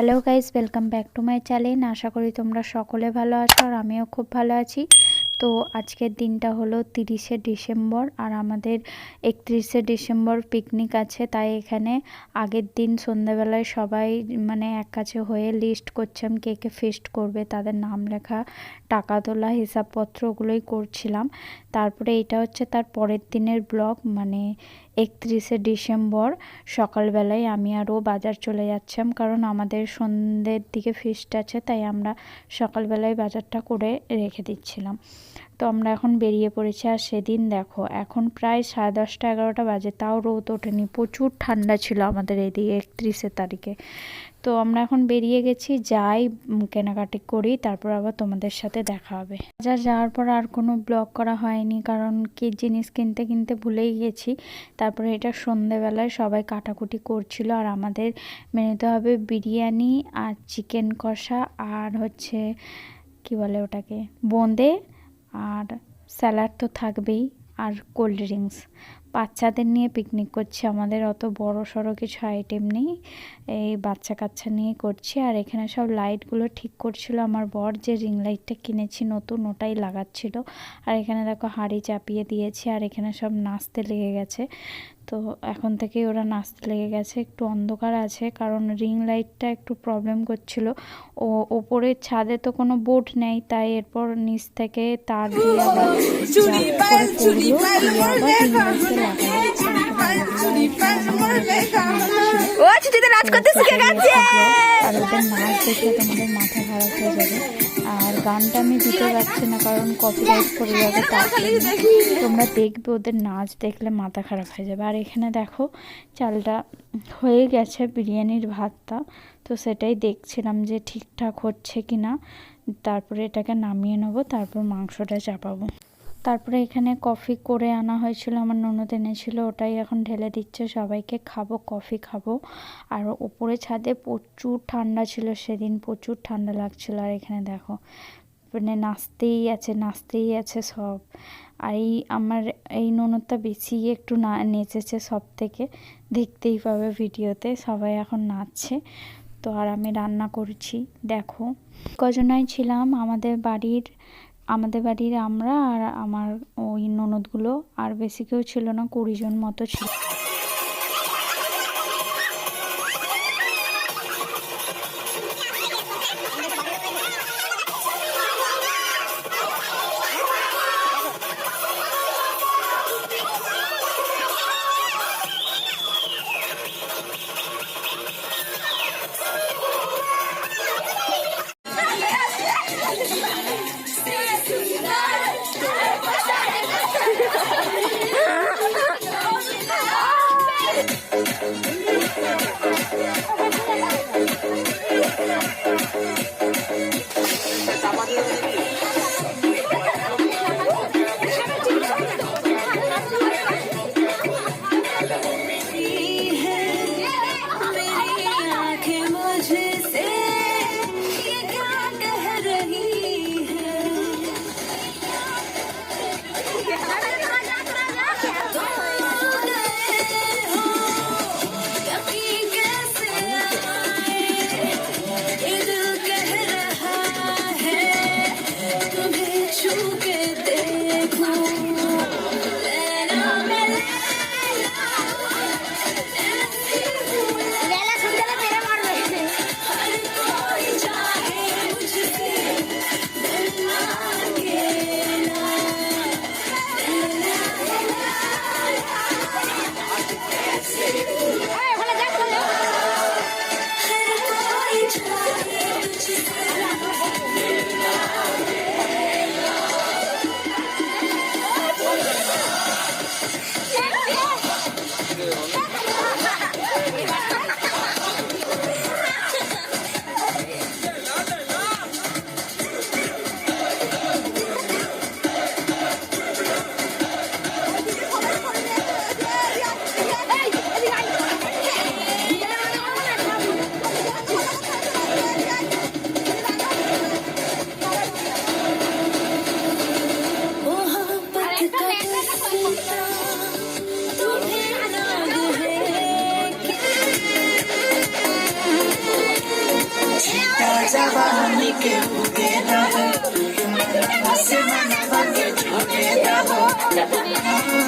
Hello guys welcome back to my channel আশা করি তোমরা সকলে ভালো আছো আর আমিও খুব ভালো আছি। তো আজকের দিনটা হলো তিরিশে ডিসেম্বর আর আমাদের একত্রিশে ডিসেম্বর পিকনিক আছে, তাই এখানে আগের দিন সন্ধ্যাবেলায় সবাই মানে এক কাছে হয়ে লিস্ট করছিলাম কে কে ফিস্ট করবে, তাদের নাম লেখা, টাকা তোলা, হিসাবপত্র ওগুলোই করছিলাম। তারপরে এটা হচ্ছে তার পরের দিনের ব্লগ মানে একত্রিশে ডিসেম্বর সকালবেলায় আমি আরও বাজার চলে যাচ্ছিলাম কারণ আমাদের সন্ধ্যের দিকে ফিস্ট আছে, তাই আমরা সকালবেলায় বাজারটা করে রেখে দিচ্ছিলাম। তো আমরা এখন বেরিয়ে পড়েছি আর সেদিন দেখো, এখন প্রায় সাড়ে দশটা এগারোটা বাজে, তাও রোদ ওঠেনি, প্রচুর ঠান্ডা ছিল আমাদের এদিকে একত্রিশে তারিখে। তো আমরা এখন বেরিয়ে গেছি, যাই কেনাকাটি করি, তারপর আবার তোমাদের সাথে দেখা হবে। বাজার যাওয়ার পর আর কোনো ব্লগ করা হয়নি, কারণ কি জিনিস কিনতে কিনতে ভুলেই গেছি। তারপরে এটা সন্ধেবেলায় সবাই কাটাকুটি করছিল, আর আমাদের মেনুতে হবে বিরিয়ানি আর চিকেন কষা আর হচ্ছে, কি বলে ওটাকে, বোঁদে আর স্যালাড তো থাকবেই, আর কোল্ড ড্রিঙ্কস। বাচ্চাদের নিয়ে পিকনিক করছি। আমাদের অত বড় সড়ো কিছু আইটেম নেই। এই বাচ্চা কাচ্চা নিয়ে করছি। আর এখানে সব লাইটগুলো ঠিক করছিল আমার বর যে রিং লাইটটা কিনেছি নতুন ওটাই লাগাচ্ছিল। আর এখানে দেখো হাঁড়ি চাপিয়ে দিয়েছি। আর এখানে সব নাচতে লেগে গেছে। তো এখন থেকেই ওরা নাচতে লেগে গেছে একটু অন্ধকার আছে কারণ রিং লাইটটা একটু প্রবলেম করছিল। ও ওপরের ছাদে তো কোনো বোর্ড নেই তাই এরপর নিচ থেকে তার দিয়ে আবার। ও আচ্ছা তুই তো নাচ করতে শিখে গেছে! আর ওদের নাচ দেখে তোমাদের মাথা খারাপ হয়ে যাবে। আর গানটা আমি দিতে পারছি না, কারণ কপিরাইট করে যাবে তোমরা দেখবে, ওদের নাচ দেখলে মাথা খারাপ হয়ে যাবে। আর এখানে দেখো, চালটা হয়ে গেছে বিরিয়ানির ভাতটা। তো সেটাই দেখছিলাম যে ঠিকঠাক হচ্ছে কি না তারপরে এটাকে নামিয়ে নেব, তারপর মাংসটা চাপাবো। তারপরে এখানে কফি করে আনা হয়েছিল, আমার ননদ এনেছিল, ওটাই এখন ঢেলে দিচ্ছে, সবাইকে খাব, কফি খাব। আর ওপরে ছাদে প্রচুর ঠান্ডা ছিল, সেদিন প্রচুর ঠান্ডা লাগছিল, আর এখানে দেখো মানে নাচতেই আছে নাচতেই আছে সব। আর এই আমার, এই ননদটা বেশি একটু না, নেচেছে সব থেকে, দেখতেই পাবে ভিডিওতে, সবাই এখন নাচছে। তো আর আমি রান্না করছি, দেখো। কজনাই ছিলাম, আমাদের বাড়ির আমাদের বাড়ির আমরা আর আমার ওই ননদগুলো আর বেশি কেউ ছিল না, কুড়ি জন মতো ছিল। Gracias.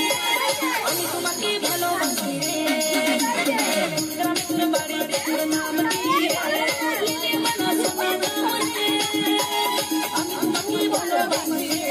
दी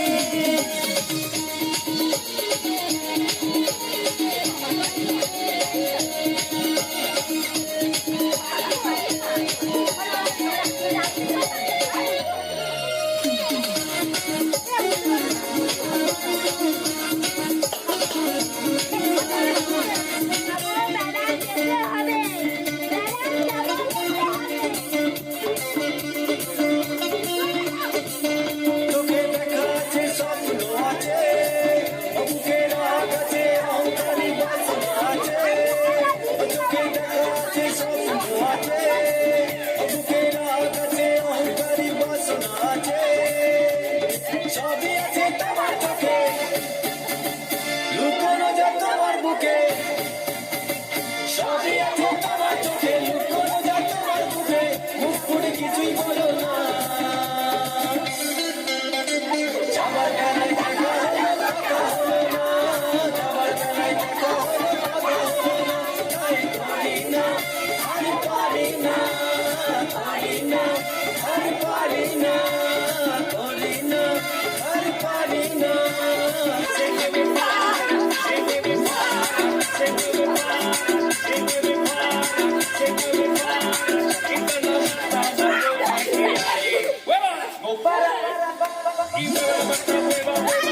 মধু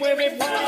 women, women, women.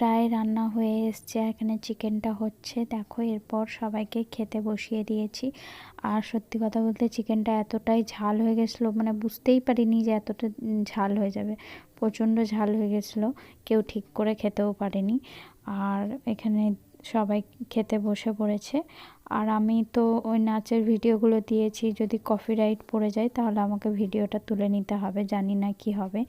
প্রায় রান্না হয়ে এসছে, এখানে চিকেনটা হচ্ছে। দেখো, এরপর সবাইকে খেতে বসিয়ে দিয়েছি। আর সত্যি কথা বলতে চিকেনটা এতটাই ঝাল হয়ে গেছিল মানে বুঝতেই পারিনি যে এতটা ঝাল হয়ে যাবে। প্রচণ্ড ঝাল হয়ে গেছিল, কেউ ঠিক করে খেতেও পারেনি। আর এখানে সবাই খেতে বসে পড়েছে। আর আমি তো ওই নাচের ভিডিওগুলো দিয়েছি, যদি কপিরাইট পড়ে যায় তাহলে আমাকে ভিডিওটা তুলে নিতে হবে, জানি না কি হবে।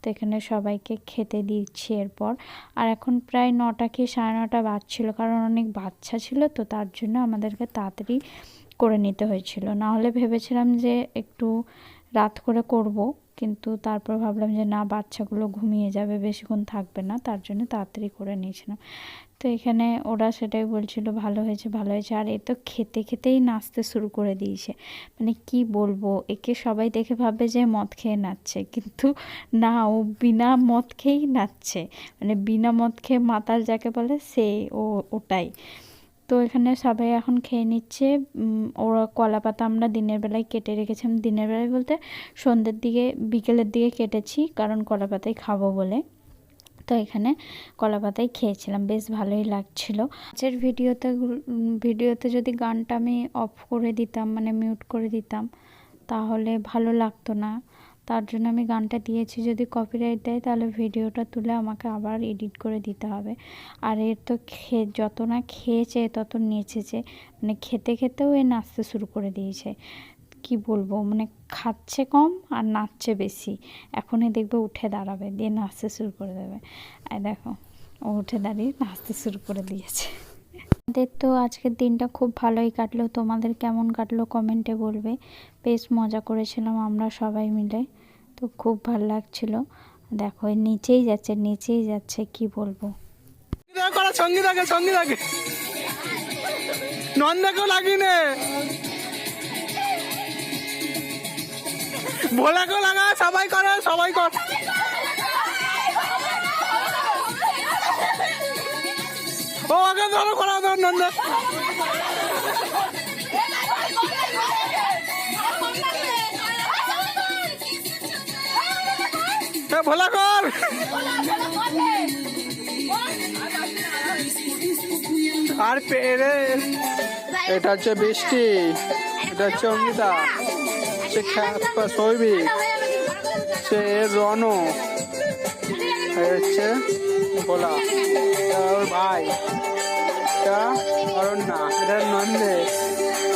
তো এখানে সবাইকে খেতে দিচ্ছি এরপর। আর এখন প্রায় নটা কি সাড়ে নটা বাজছিল, কারণ অনেক বাচ্চা ছিল তো তার জন্য আমাদেরকে তাড়াতাড়ি করে নিতে হয়েছিল। না হলে ভেবেছিলাম যে একটু রাত করে করব। কিন্তু তারপর ভাবলাম যে না, বাচ্চাগুলো ঘুমিয়ে যাবে, বেশিক্ষণ থাকবে না, তার জন্য তাড়াতাড়ি করে নিয়েছিলাম। তো এখানে ওরা সেটাই বলছিল, ভালো হয়েছে ভালো হয়েছে। আর এ তো খেতে খেতেই নাচতে শুরু করে দিয়েছে। মানে কি বলব, একে সবাই দেখে ভাবে যে মদ খেয়ে নাচছে, কিন্তু না, ও বিনা মদ খেয়েই নাচছে। মানে বিনা মদ খেয়ে মাতাল যাকে বলে, সে ও ওটাই। তো এখানে সবাই এখন খেয়ে নিচ্ছে। ওরা কলা পাতা আমরা দিনের বেলায় কেটে রেখেছিলাম। দিনের বেলায় বলতে সন্ধ্যের দিকে, বিকেলের দিকে কেটেছি, কারণ কলা পাতাই খাব বলে। তো এখানে কলা পাতাই খেয়েছিলাম, বেশ ভালোই লাগছিল। আজকের ভিডিওতে ভিডিওতে যদি গানটা আমি অফ করে দিতাম মানে মিউট করে দিতাম, তাহলে ভালো লাগতো না। তার জন্য আমি গানটা দিয়েছি, যদি কপিরাইট দেয় তাহলে ভিডিওটা তুলে আমাকে আবার এডিট করে দিতে হবে। আর এর তো খেয়ে যত না খেয়েছে তত নেচেছে। মানে খেতে খেতেও এ নাচতে শুরু করে দিয়েছে। কি বলব? মানে খাচ্ছে কম আর নাচছে বেশি। এখনই দেখবে উঠে দাঁড়াবে, দিয়ে নাচতে শুরু করে দেবে। আর দেখো, ও উঠে দাঁড়িয়ে নাচতে শুরু করে দিয়েছে। আমাদের তো আজকের দিনটা খুব ভালোই কাটলো। তোমাদের কেমন কাটলো কমেন্টে বলবে। বেশ মজা করেছিলাম আমরা সবাই মিলে। তো খুব ভালো লাগছিল। দেখো নিচেই যাচ্ছে নিচেই যাচ্ছে, কি বলব? সবাই করে, সবাই কর। এ, ভোলা কর। আর পেরে এটা হচ্ছে বৃষ্টি। এটা হচ্ছে অঙ্কিতা সে সৌভিক। সে এ হচ্ছে ভোলা। ভাই। এটা অরণ্যা এটা নন্দেশ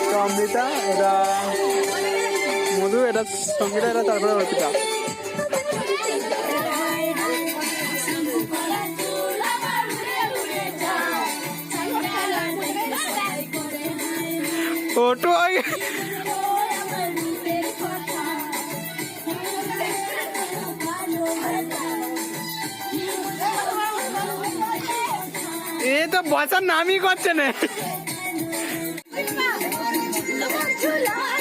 এটা অমৃতা এটা মধু এটা সঙ্গীতা এটা তারপরে অর্পিতা। ওটো এ তো বসার নামই করছে না।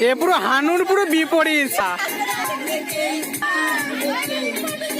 এ পুরো হানুর পুরো বিপরীত।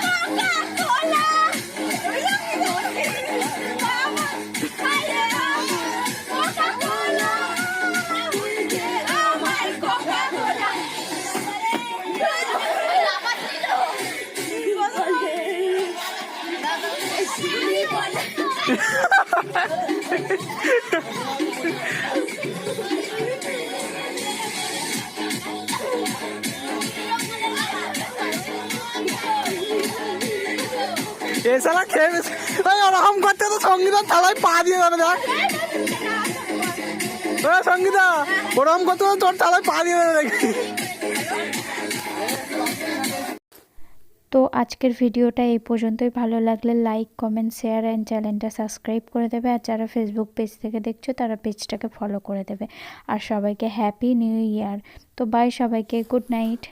Coca-Cola খেয়ে ওরকম করতে তো থালায় পা দিয়ে দেবে দেখ। সঙ্গীতা, ওরকম করতে তোর থালায় পা দিয়ে দেখি। তো আজকের ভিডিওটা এই পর্যন্তই। ভালো লাগলে লাইক কমেন্ট শেয়ার অ্যান্ড চ্যানেলটা সাবস্ক্রাইব করে দেবে। আর যারা ফেসবুক পেজ থেকে দেখছ, তারা পেজটাকে ফলো করে দেবে। আর সবাইকে হ্যাপি নিউ ইয়ার তো বাই সবাইকে গুড নাইট